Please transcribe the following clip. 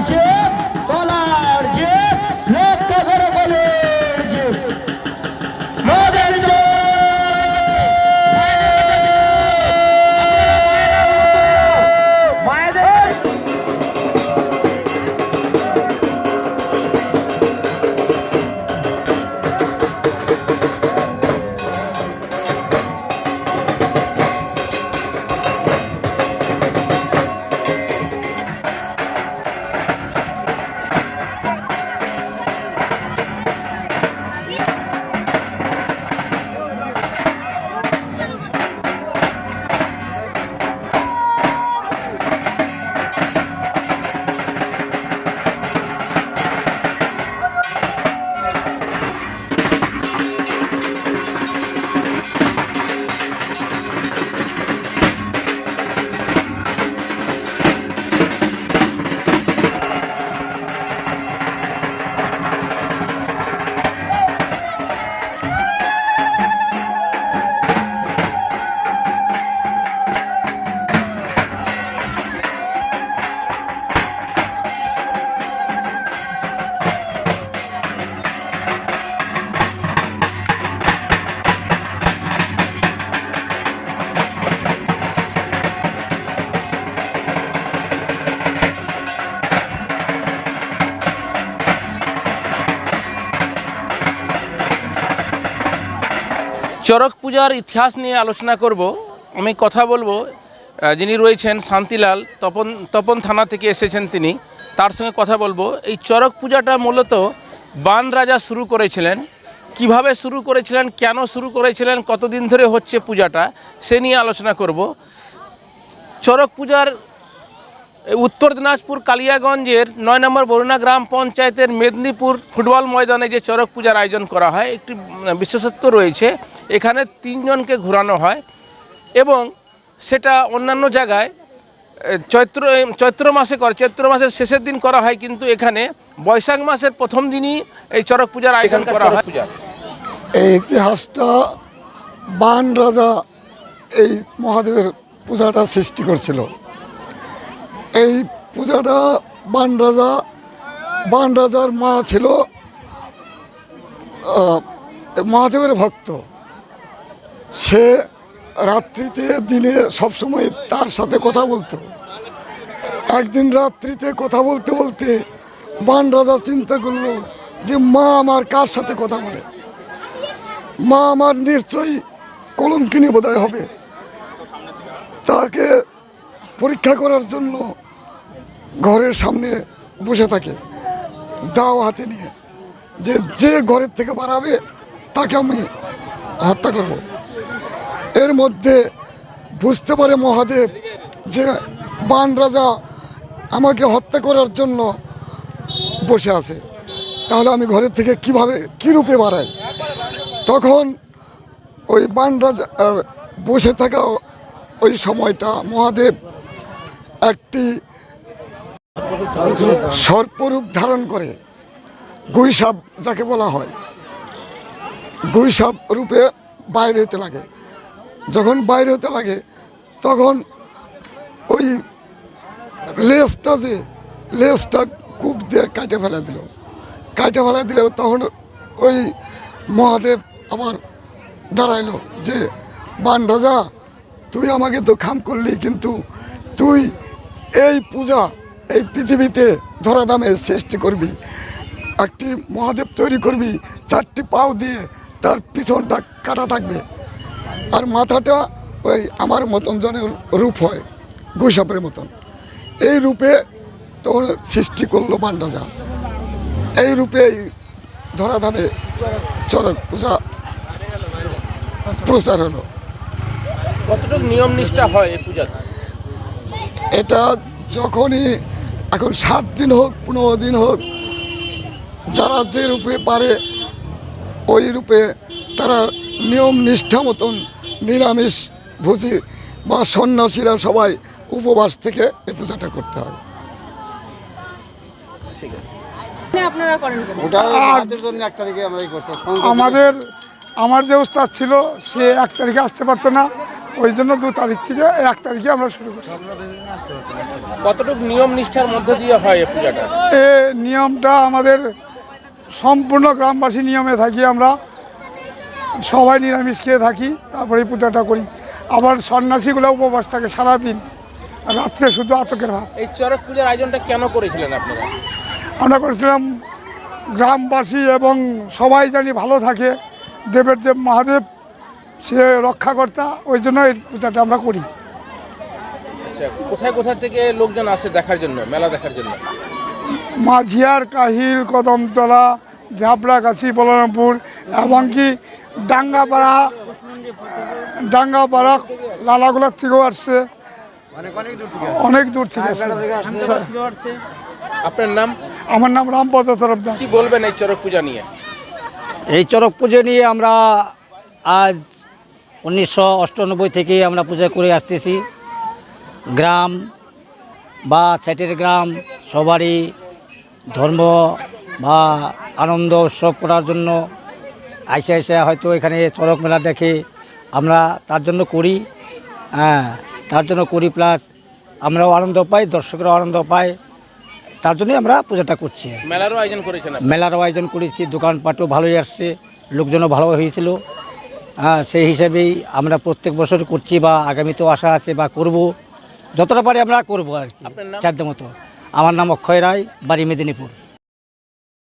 谢谢。চড়ক পূজার ইতিহাস নিয়ে আলোচনা করব। আমি কথা বলব যিনি রয়েছেন শান্তিলাল, তপন তপন থানা থেকে এসেছেন তিনি। তার সঙ্গে কথা বলব। এই চরক পূজাটা মূলত বান রাজা শুরু করেছিলেন। কীভাবে শুরু করেছিলেন, কেন শুরু করেছিলেন, কতদিন ধরে হচ্ছে পূজাটা, সে নিয়ে আলোচনা করব। চরক পূজার উত্তর দিনাজপুর কালিয়াগঞ্জের নয় নম্বর বরুণা গ্রাম পঞ্চায়েতের মেদিনীপুর ফুটবল ময়দানে যে চরক পূজার আয়োজন করা হয়, একটি বিশেষত্ব রয়েছে। এখানে তিনজনকে ঘোরানো হয় এবং সেটা অন্যান্য জায়গায় চৈত্র চৈত্র মাসে করে চৈত্র মাসের শেষের দিন করা হয় কিন্তু এখানে বৈশাখ মাসের প্রথম দিনই এই চড়ক পূজার আয়োজন করা হয়। পূজা। এই ইতিহাসটা বান রাজা এই মহাদেবের পূজাটা সৃষ্টি করছিল। এই পূজাটা বান রাজা বান রাজার মা ছিল মহাদেবের ভক্ত। সে রাত্রিতে দিনে সবসময় তার সাথে কথা বলতো। একদিন রাত্রিতে কথা বলতে বলতে বান রাজা চিন্তা করল যে মা আমার কার সাথে কথা বলে? মা আমার নিশ্চয়ই কলঙ্কিনী বোধহয় হবে। তাকে পরীক্ষা করার জন্য ঘরের সামনে বসে থাকে, দাও হাতে নিয়ে। যে যে ঘরের থেকে বাড়াবে তাকে আমি হত্যা করব। এর মধ্যে বুঝতে পারে মহাদেব যে বান রাজা আমাকে হত্যা করার জন্য বসে আছে। তাহলে আমি ঘরের থেকে কীভাবে কী রূপে বাড়াই? তখন ওই বানরাজ আহ, বসে থাকা ওই সময়টা মহাদেব একটি সর্পরূপ ধারণ করে। গুইসাপ যাকে বলা হয়। গুইসাপ রূপে বাইরে হতে লাগে যখন বাইরে হতে লাগে, তখন ওই লেজটা যে, লেজটা কূপ দিয়ে কাটে ফেলে দিল। কাটে ফেলে দিলে তখন ওই মহাদেব আমার দাঁড়াইলো যে, বান রাজা, তুই আমাকে তো খাম করলি, কিন্তু তুই এই পূজা এই পৃথিবীতে ধরাধামে সৃষ্টি করবি। একটি মহাদেব তৈরি করবি, চারটি পাও দিয়ে তার পিছনটা কাটা থাকবে। আর মাথাটা ওই আমার মতন জনের রূপ হয় গৈসাপের মতন। এই রূপে তখন সৃষ্টি করল বান রাজা এই রূপে এই ধরাধামে চড়ক পূজা প্রচার হলো। কতটুকু নিয়ম নিষ্ঠা হয় এই পূজাতে? এটা যখনই এখন সাত দিন হোক পনেরো দিন হোক যারা যে রূপে পারে ওই রূপে তারা নিয়ম নিষ্ঠা মতন নিরামিষ ভুজি বা সন্ন্যাসীরা সবাই উপবাস থেকে এই পূজাটা করতে হয়। ঠিক আছে। আপনারা করেন কেন? ওটা আমাদের আমরা যে উস্তাদ ছিল সে এক তারিখে আসতে পারতো না। ওই জন্য দু তারিখ থেকে এক তারিখে আমরা শুরু করছি। কতটুকু নিয়ম নিষ্ঠার মধ্যে দিয়ে হয় এই পূজাটা? এ নিয়মটা আমাদের সম্পূর্ণ গ্রামবাসী নিয়মে থাকি আমরা। সবাই নিরামিষ খেয়ে থাকি তারপরে পূজাটা করি। আবার সন্ন্যাসীগুলো উপবাস থাকে সারাদিন রাত্রে শুধু আতকের ভাত। এই চরক পূজার আয়োজনটা কেন করেছিলেন আপনারা? আমরা করেছিলাম গ্রামবাসী এবং সবাই জানি ভালো থাকে দেবের দেব মহাদেব সে রক্ষাকর্তা ওই জন্য এই পূজাটা আমরা করি। আচ্ছা কোথায় কোথায় থেকে লোকজন আসে দেখার জন্য মেলা দেখার জন্য? মাঝিয়ার কাহিল কদমতলা ঝাপড়াগাছি বলরামপুর এবং কি ডাঙ্গাপাড়া ডাঙ্গাপাড়া লালাগোলার থেকেও আসছে। অনেক দূর থেকে আসছে। আপনার নাম? আমার নাম রামপদ তরফদার কি বলবেন এই চড়ক পূজা নিয়ে? এই চড়ক পুজো নিয়ে আমরা আজ উনিশশো অষ্টানব্বই থেকে আমরা পূজা করে আসতেছি। গ্রাম বা সাইটের গ্রাম সবারই ধর্ম বা আনন্দ উৎসব করার জন্য আইসে আইসে হয়তো এখানে চড়ক মেলা দেখে আমরা তার জন্য করি হ্যাঁ তার জন্য করি প্লাস আমরাও আনন্দ পাই দর্শকরাও আনন্দ পায় তার জন্যই আমরা পূজাটা করছি। মেলারও আয়োজন করেছেন মেলারও আয়োজন করেছি দোকানপাটও ভালোই আসছে লোকজনও ভালো হয়েছিল। হ্যাঁ সেই হিসাবেই আমরা প্রত্যেক বছর করছি বা আগামীতেও আশা আছে বা করব। যতটা পারি আমরা করব আর কি চারদে মতো আমার নাম অক্ষয় রায় বাড়ি মেদিনীপুর।